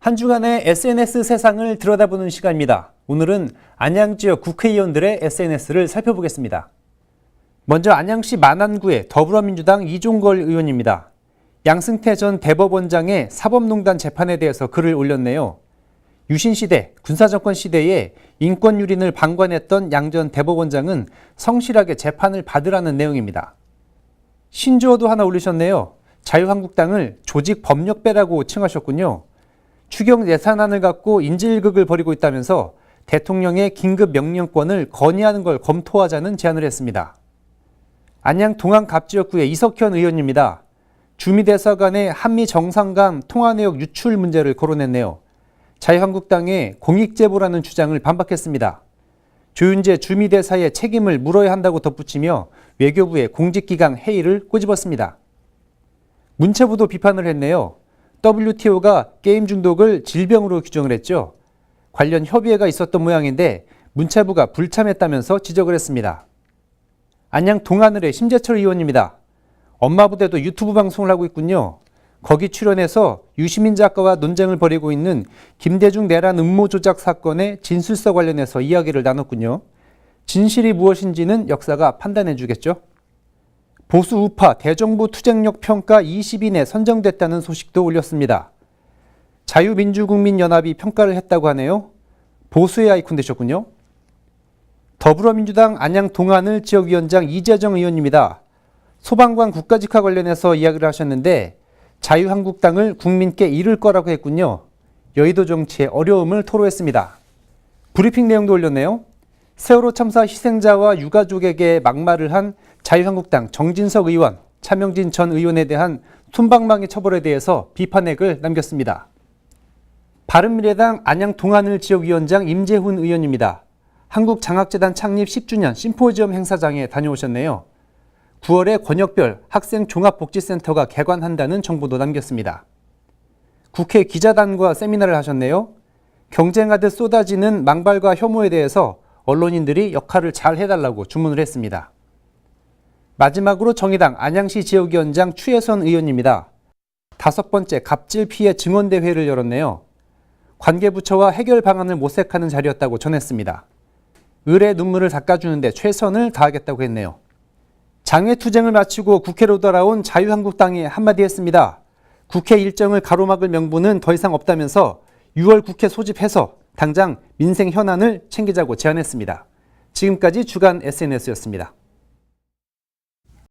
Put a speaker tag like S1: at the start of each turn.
S1: 한 주간의 SNS 세상을 들여다보는 시간입니다. 오늘은 안양 지역 국회의원들의 SNS를 살펴보겠습니다. 먼저 안양시 만안구의 더불어민주당 이종걸 의원입니다. 양승태 전 대법원장의 사법농단 재판에 대해서 글을 올렸네요. 유신시대, 군사정권 시대에 인권 유린을 방관했던 양 전 대법원장은 성실하게 재판을 받으라는 내용입니다. 신조어도 하나 올리셨네요. 자유한국당을 조직 법력배라고 칭하셨군요. 추경 예산안을 갖고 인질극을 벌이고 있다면서 대통령의 긴급 명령권을 건의하는 걸 검토하자는 제안을 했습니다. 안양 동안 갑지역구의 이석현 의원입니다. 주미대사관의 한미 정상 간 통화 내역 유출 문제를 거론했네요. 자유한국당의 공익제보라는 주장을 반박했습니다. 조윤재 주미대사의 책임을 물어야 한다고 덧붙이며 외교부의 공직기강 회의를 꼬집었습니다. 문체부도 비판을 했네요. WTO가 게임 중독을 질병으로 규정을 했죠. 관련 협의회가 있었던 모양인데 문체부가 불참했다면서 지적을 했습니다. 안양 동하늘의 심재철 의원입니다. 엄마 부대도 유튜브 방송을 하고 있군요. 거기 출연해서 유시민 작가와 논쟁을 벌이고 있는 김대중 내란 음모 조작 사건의 진술서 관련해서 이야기를 나눴군요. 진실이 무엇인지는 역사가 판단해 주겠죠. 보수 우파 대정부 투쟁력 평가 20인에 선정됐다는 소식도 올렸습니다. 자유민주국민연합이 평가를 했다고 하네요. 보수의 아이콘 되셨군요. 더불어민주당 안양 동안을 지역위원장 이재정 의원입니다. 소방관 국가직화 관련해서 이야기를 하셨는데 자유한국당을 국민께 잃을 거라고 했군요. 여의도 정치의 어려움을 토로했습니다. 브리핑 내용도 올렸네요. 세월호 참사 희생자와 유가족에게 막말을 한 자유한국당 정진석 의원, 차명진 전 의원에 대한 솜방망이 처벌에 대해서 비판액을 남겼습니다. 바른미래당 안양 동안을 지역위원장 임재훈 의원입니다. 한국장학재단 창립 10주년 심포지엄 행사장에 다녀오셨네요. 9월에 권역별 학생 종합복지센터가 개관한다는 정보도 남겼습니다. 국회 기자단과 세미나를 하셨네요. 경쟁하듯 쏟아지는 망발과 혐오에 대해서 언론인들이 역할을 잘 해달라고 주문을 했습니다. 마지막으로 정의당 안양시 지역위원장 추혜선 의원입니다. 다섯 번째 갑질 피해 증언대회를 열었네요. 관계부처와 해결 방안을 모색하는 자리였다고 전했습니다. 을의 눈물을 닦아주는데 최선을 다하겠다고 했네요. 장외투쟁을 마치고 국회로 돌아온 자유한국당이 한마디 했습니다. 국회 일정을 가로막을 명분은 더 이상 없다면서 6월 국회 소집해서 당장 민생 현안을 챙기자고 제안했습니다. 지금까지 주간 SNS였습니다.